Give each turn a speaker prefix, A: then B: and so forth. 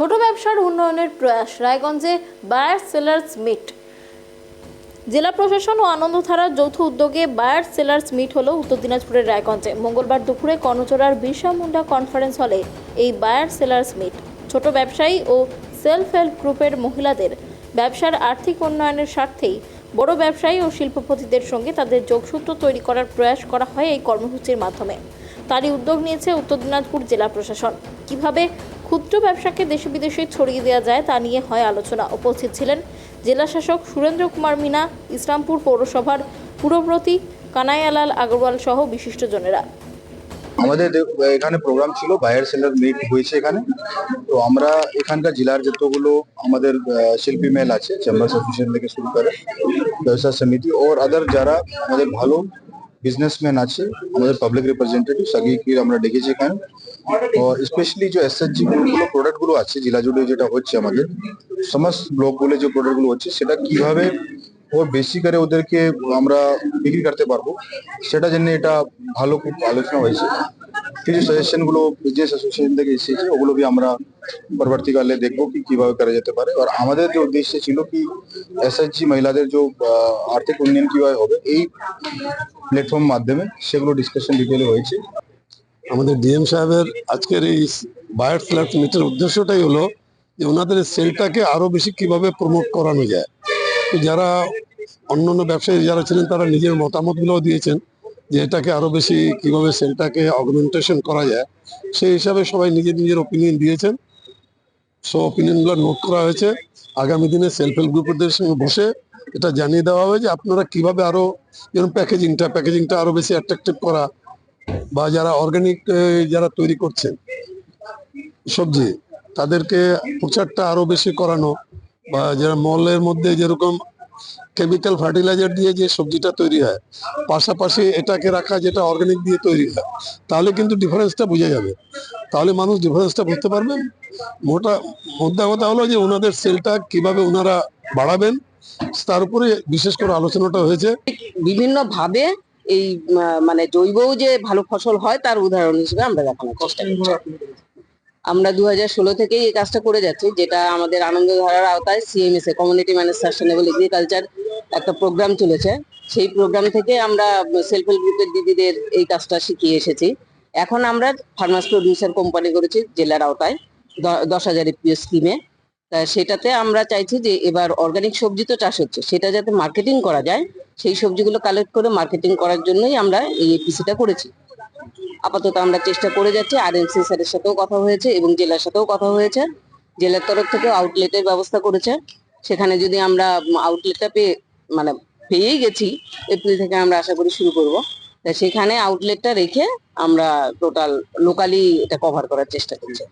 A: ছোট ব্যবসার উন্নয়নের প্রয়াস, রায়গঞ্জে বায়ার সেলার্স মিট। জেলা প্রশাসন ও আনন্দ আনন্দধারার যৌথ উদ্যোগে বায়ার সেলার্স মিট হলো উত্তর দিনাজপুরের রায়গঞ্জে। মঙ্গলবার দুপুরে কর্ণচড়ার বিরসা মুন্ডা কনফারেন্স হলে এই বায়ার সেলার্স মিট। ছোট ব্যবসায়ী ও সেলফ হেল্প গ্রুপের মহিলাদের ব্যবসার আর্থিক উন্নয়নের স্বার্থেই বড় ব্যবসায়ী ও শিল্পপতিদের সঙ্গে তাদের যোগসূত্র তৈরি করার প্রয়াস করা হয় এই কর্মসূচির মাধ্যমে। তারই উদ্যোগ নিয়েছে উত্তর দিনাজপুর জেলা প্রশাসন। কীভাবে ক্ষুদ্র ব্যবসাকে দেশে বিদেশে ছড়িয়ে দেওয়া যায়, তা নিয়ে হয় আলোচনা। উপস্থিত ছিলেন জেলা শাসক সুরেন্দ্র কুমার মিনা, ইসলামপুর পৌরসভার পুরব্রতী কানাইয়ালাল আগরওয়াল সহ বিশিষ্টজনেরা।
B: আমাদের এখানে প্রোগ্রাম ছিল, বায়ার সেলার মিট হয়েছে এখানে। তো আমরা এখানকার জেলার যতগুলো আমাদের শিল্পী মেল আছে চেম্বার অ্যাসোসিয়েশন থেকে শুরু করে ব্যবসা সমিতি, ওর আদার যারা আমাদের ভালো বিজনেসম্যান আছে আমাদের পাবলিক রিপ্রেজেন্টেটিভ সগিকে আমরা ডেকেছি এখানে ও স্পেশালি যে এসএসজি গুলো প্রোডাক্টগুলো আছে জেলা জুড়ে যেটা হচ্ছে আমাদের সমস্ত ব্লকগুলো যে প্রোডাক্টগুলো হচ্ছে সেটা কীভাবে ওর বেশি করে ওদেরকে আমরা বিক্রি করতে পারব সেটা জন্য এটা ভালো খুব আলোচনা হয়েছে কিছু সাজেশনগুলো বিজনেস অ্যাসোসিয়েশন থেকে এসেছে, ওগুলো বি আমরা পরবর্তীকালে দেখব কি কীভাবে করা যেতে পারে। আর আমাদের যে উদ্দেশ্য ছিল কি এসএসজি মহিলাদের যে আর্থিক উন্নয়ন কীভাবে হবে, এই প্ল্যাটফর্ম মাধ্যমে সেগুলো ডিসকাশন ডিটেলে হয়েছে।
C: আমাদের ডিএম সাহেবের আজকের এই বায়ার ফ্ল্যাট মিটের উদ্দেশ্যটাই হলো যে ওনাদের সেলটাকে আরও বেশি কীভাবে প্রমোট করানো যায়। তো যারা অন্যান্য ব্যবসায়ী যারা ছিলেন, তারা নিজের মতামতগুলো দিয়েছেন। যে এটাকে আরও বেশি কীভাবে সেলটাকে অগমেন্টেশন করা যায়, সেই হিসাবে সবাই নিজের নিজের ওপিনিয়ন দিয়েছেন। সো ওপিনিয়নগুলো নোট করা হয়েছে। আগামী দিনে সেলফ হেল্প গ্রুপদের সঙ্গে বসে এটা জানিয়ে দেওয়া হবে যে আপনারা কীভাবে আরও, যেমন প্যাকেজিংটা প্যাকেজিংটা আরও বেশি অ্যাট্রাকটিভ করা বা যারা অর্গানিক যারা তৈরি করছেন সবজি, তাদেরকে প্রচারটা আরও বেশি করানো বা যারা মলের মধ্যে যেরকম কেমিক্যাল ফার্টিলাইজার দিয়ে যে সবজিটা তৈরি হয়, পাশাপাশি এটাকে রাখা যেটা অর্গানিক দিয়ে তৈরি হয়, তাহলে কিন্তু ডিফারেন্সটা বোঝা যাবে। তাহলে মানুষ ডিফারেন্সটা বুঝতে পারবেন মোটা, মোদ্দা কথা হলো যে ওনাদের সেলটা কীভাবে ওনারা বাড়াবেন, তার উপরে বিশেষ করে আলোচনাটা হয়েছে।
D: বিভিন্ন ভাবে এই মানে জৈব যে ভালো ফসল হয়, তার উদাহরণ হিসেবে আমরা দেখানোর চেষ্টা করছি। আমরা দু হাজার ষোলো থেকেই এই কাজটা করে যাচ্ছি, যেটা আমাদের আনন্দধারার আওতায় CMSA community manage sustainable agriculture একটা প্রোগ্রাম চলেছে। সেই প্রোগ্রাম থেকে আমরা সেলফ হেল্প গ্রুপের দিদিদের এই কাজটা শিখিয়ে এসেছি। এখন আমরা ফার্মাস প্রডিউসার কোম্পানি করেছি জেলার আওতায় দশ হাজার এপিও স্কিমে তা সেটাতে আমরা চাইছি যে এবার অর্গানিক সবজি তো চাষ হচ্ছে, সেটা যাতে মার্কেটিং করা যায়, সেই সবজিগুলো কালেক্ট করে মার্কেটিং করার জন্যই আমরা এই এপিসিটা করেছি। আপাতত আমরা চেষ্টা করে যাচ্ছি। আর এনসি স্যারের সাথেও কথা হয়েছে এবং জেলার সাথেও কথা হয়েছে। জেলার তরফ থেকেও আউটলেটের ব্যবস্থা করেছে। সেখানে যদি আমরা আউটলেটটা পেয়ে মানে পেয়েই গেছি এপ্রিল থেকে আমরা আশা করি শুরু করব। তা সেখানে আউটলেটটা রেখে আমরা টোটাল লোকালি এটা কভার করার চেষ্টা করছি।